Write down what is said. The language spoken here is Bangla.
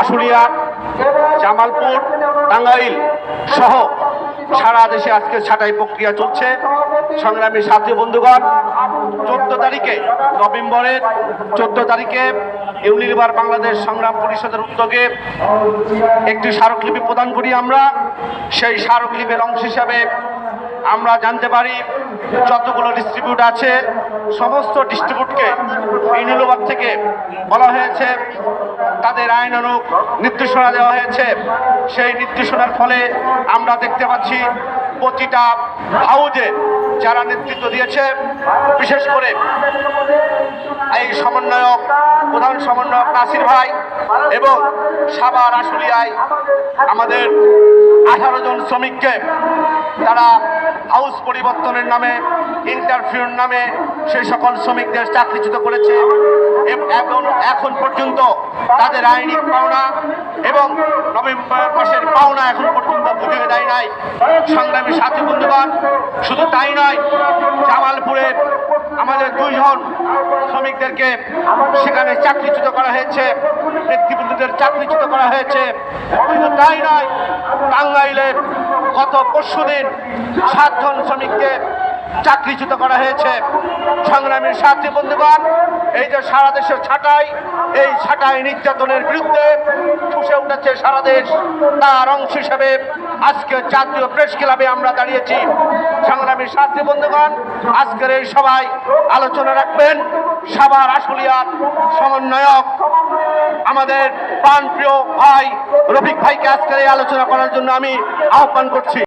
আশুলিয়া, জামালপুর, টাঙ্গাইল সহ সারা দেশে আজকে ছাঁটাই প্রক্রিয়া চলছে। সংগ্রামী সাথী বন্ধুগণ, চোদ্দ তারিখে নভেম্বরের চোদ্দ তারিখে ইউনিলিভার বাংলাদেশ সংগ্রাম পরিষদের উদ্যোগে একটি স্মারকলিপি প্রদান করি আমরা। সেই স্মারকলিপির অংশ হিসাবে আমরা জানতে পারি যতগুলো ডিস্ট্রিবিউট আছে, সমস্ত ডিস্ট্রিবিউটকে ইউনিলিভার থেকে বলা হয়েছে, তাদের আইনানুক নির্দেশনা দেওয়া হয়েছে। সেই নির্দেশনার ফলে আমরা দেখতে পাচ্ছি, প্রতিটা হাউজে যারা নেতৃত্ব দিয়েছে, বিশেষ করে এই সমন্বয়ক, প্রধান সমন্বয়ক নাসির ভাই এবং সাবার আশুলিয়ায় আমাদের আঠারো জন শ্রমিককে তারা হাউস পরিবর্তনের নামে ইন্টারফিউর নামে সেই সকল শ্রমিকদের চাকরিচ্যুত করেছে। এবং এখন পর্যন্ত তাদের আইনি পাওনা এবং নভেম্বর মাসের পাওনা এখন পর্যন্ত বুঝিয়ে দেয় নাই। সংগ্রামী সাথী বন্ধুগণ, শুধু তাই নয়, জামালপুরে আমাদের দুইজন শ্রমিকদেরকে সেখানে চাকরিচ্যুত করা হয়েছে ব্যক্তিবন্ধুদের চাকরিচ্যুত করা হয়েছে। শুধু তাই নয় টাঙ্গাইলে গত পরশু দিন সাতজন শ্রমিককে চাকরিচ্যুত করা হয়েছে। সংগ্রামীর সাথী বন্ধুগণ, এই যে সারা দেশের ছাঁটাই, এই ছাঁটাই নির্যাতনের বিরুদ্ধে ফুসে উঠেছে সারা দেশ। তার অংশ হিসেবে আজকে জাতীয় প্রেস ক্লাবে আমরা দাঁড়িয়েছি। সংগ্রামীর সাথী বন্ধুগণ, আজকের এই সবাই আলোচনা রাখবেন সাবার আশুলিয়ার সমন্বয়ক আমাদের প্রাণপ্রিয় ভাই রফিক ভাইকে আজকের এই আলোচনা করার জন্য আমি আহ্বান করছি।